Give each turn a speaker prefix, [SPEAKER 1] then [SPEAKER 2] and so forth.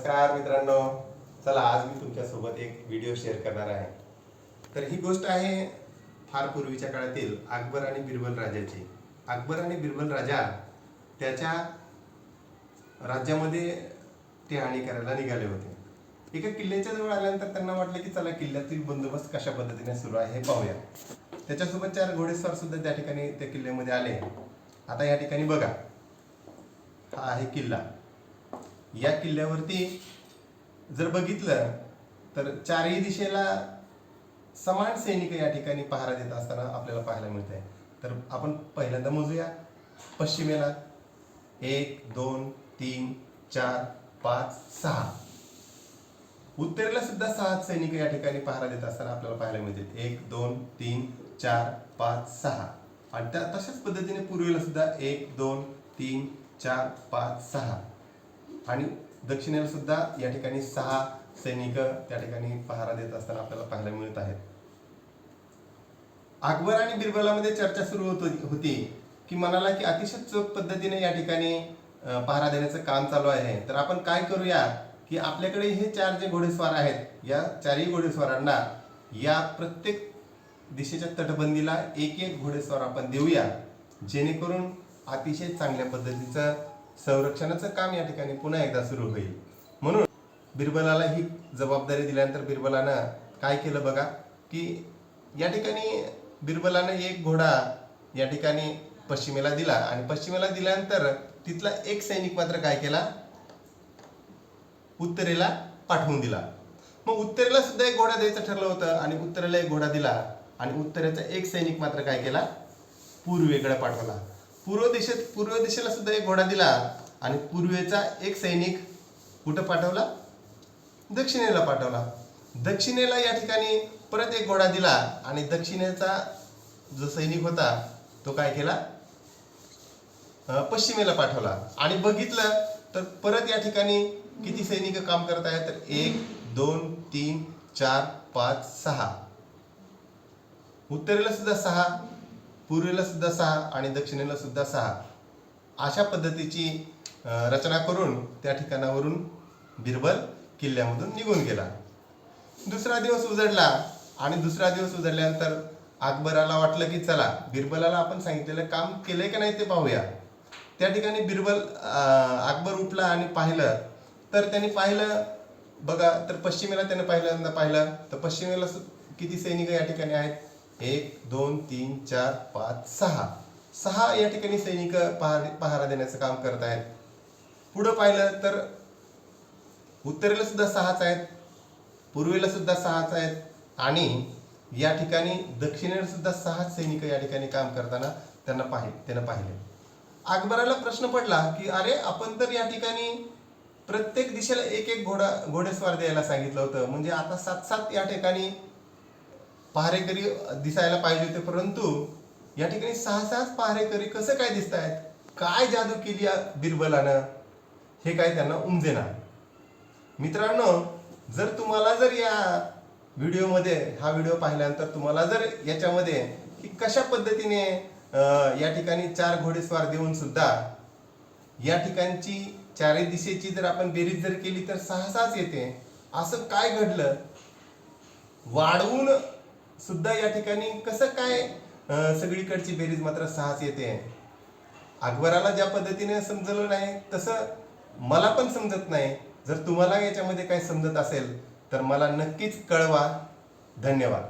[SPEAKER 1] नमस्कार मित्रांनो. चला आज मी तुमच्यासोबत एक व्हिडिओ शेअर करणार आहे. तर ही गोष्ट आहे फार पूर्वीच्या काळातील अकबर आणि बिरबल राजाची. अकबर आणि बिरबल राजा त्याच्या राज्यामध्ये टिहाणी करायला निघाले होते. एका किल्ल्याच्या जवळ आल्यानंतर त्यांना वाटलं की चला किल्ल्यातील बंदोबस्त कशा पद्धतीने सुरू आहे हे पाहूया. त्याच्यासोबत चार घोडेस्वार सुद्धा त्या ठिकाणी त्या किल्ल्यामध्ये आले. आता या ठिकाणी बघा. हा आहे किल्ला. या किल्ल्यावरती जर बघितलं तर चारही दिशेला समान सैनिक या ठिकाणी पहारा देत असताना आपल्याला पाहायला मिळत आहे तर आपण पहिल्यांदा मोजूया. पश्चिमेला एक दोन तीन चार पाच सहा. उत्तरेला सुद्धा सहा सैनिक या ठिकाणी पहारा देत असताना आपल्याला पाहायला मिळतील एक दोन तीन चार पाच सहा. आणि त्या तशाच पद्धतीने पूर्वेला सुद्धा एक दोन तीन चार पाच सहा. आणि दक्षिणेला सुद्धा या ठिकाणी सहा सैनिक त्या ठिकाणी पहारा देत असताना आपल्याला पाहायला मिळत आहेत. अकबर आणि बिरबलामध्ये चर्चा सुरू होत होती की म्हणाला की अतिशय चोख पद्धतीने या ठिकाणी पहारा देण्याचं काम चालू आहे. तर आपण काय करूया की आपल्याकडे हे चार जे घोडेस्वार आहेत या चारही घोडेस्वारांना या प्रत्येक दिशेच्या तटबंदीला एक एक घोडेस्वार आपण देऊया जेणेकरून अतिशय चांगल्या पद्धतीचं संरक्षणाचं काम या ठिकाणी पुन्हा एकदा सुरू होईल. म्हणून बिरबलाला ही जबाबदारी दिल्यानंतर बिरबलानं काय केलं बघा? की या ठिकाणी बिरबलानं एक घोडा या ठिकाणी पश्चिमेला दिला आणि पश्चिमेला दिल्यानंतर तिथला एक सैनिक मात्र काय केला? उत्तरेला पाठवून दिला. मग उत्तरेला सुद्धा एक घोडा द्यायचं ठरलं होतं आणि उत्तरेला एक घोडा दिला आणि उत्तरेचा एक सैनिक मात्र काय केला? पूर्वेकडे पाठवला. पूर्व दिशेत पूर्व दिशेला सुद्धा एक घोडा दिला आणि पूर्वेचा एक सैनिक कुठं पाठवला? दक्षिणेला पाठवला. दक्षिणेला या ठिकाणी परत एक घोडा दिला आणि दक्षिणेचा जो सैनिक होता तो काय केला? पश्चिमेला पाठवला. आणि बघितलं तर परत या ठिकाणी किती सैनिक काम करत आहेत? तर एक दोन तीन चार पाच सहा. उत्तरेला सुद्धा सहा. पूर्वेला सुद्धा सहा आणि दक्षिणेला सुद्धा सहा. अशा पद्धतीची रचना करून त्या ठिकाणावरून बिरबल किल्ल्यामधून निघून गेला. दुसरा दिवस उजडला आणि दुसरा दिवस उजडल्यानंतर अकबराला वाटलं की चला बिरबलाला आपण सांगितलेलं काम केलंय का नाही ते पाहूया. त्या ठिकाणी बिरबल अकबर उठला आणि पाहिलं. तर त्यांनी पाहिलं बघा तर पश्चिमेला त्याने पाहिल्यांदा पाहिलं. तर पश्चिमेला सु- किती सैनिक या ठिकाणी आहेत? एक दोन तीन चार पाच सहा. सहा या ठिकाणी सैनिक पहार पहारा देण्याचं काम करत आहेत. पुढं पाहिलं तर उत्तरेला सुद्धा सहाच आहेत पूर्वेला सुद्धा सहाच आहेत आणि या ठिकाणी दक्षिणेला सुद्धा सहाच सैनिक या ठिकाणी काम करताना त्यांना पाहि त्यानं पाहिले. अकबराला प्रश्न पडला की अरे आपण तर या ठिकाणी प्रत्येक दिशेला एक एक घोडा घोडेस्वार द्यायला सांगितलं होतं. म्हणजे आता सात सात या ठिकाणी पहारेकरी दिसायला पाहिजे होते परंतु या ठिकाणी सहा सहाच पहारेकरी कसं काय दिसत आहेत काय जादू केली या बिरबलानं? हे काय त्यांना उमजेना. मित्रांनो जर तुम्हाला जर या व्हिडिओमध्ये हा व्हिडिओ पाहिल्यानंतर तुम्हाला जर याच्यामध्ये की कशा पद्धतीने या ठिकाणी चार घोडेस्वार देऊन सुद्धा या ठिकाणची चारही दिशेची जर आपण बेरीज जर केली तर सहा सहाच येते. असं काय घडलं? वाढवून सुद्धा या ठिकाणी कसं काय सगळीकडची बेरीज मात्र सहाच येते. अकबराला ज्या पद्धतीने समजलं नाही तसं मला पण समजत नाही. जर तुम्हाला याच्यामध्ये काही समजत असेल तर मला नक्कीच कळवा. धन्यवाद.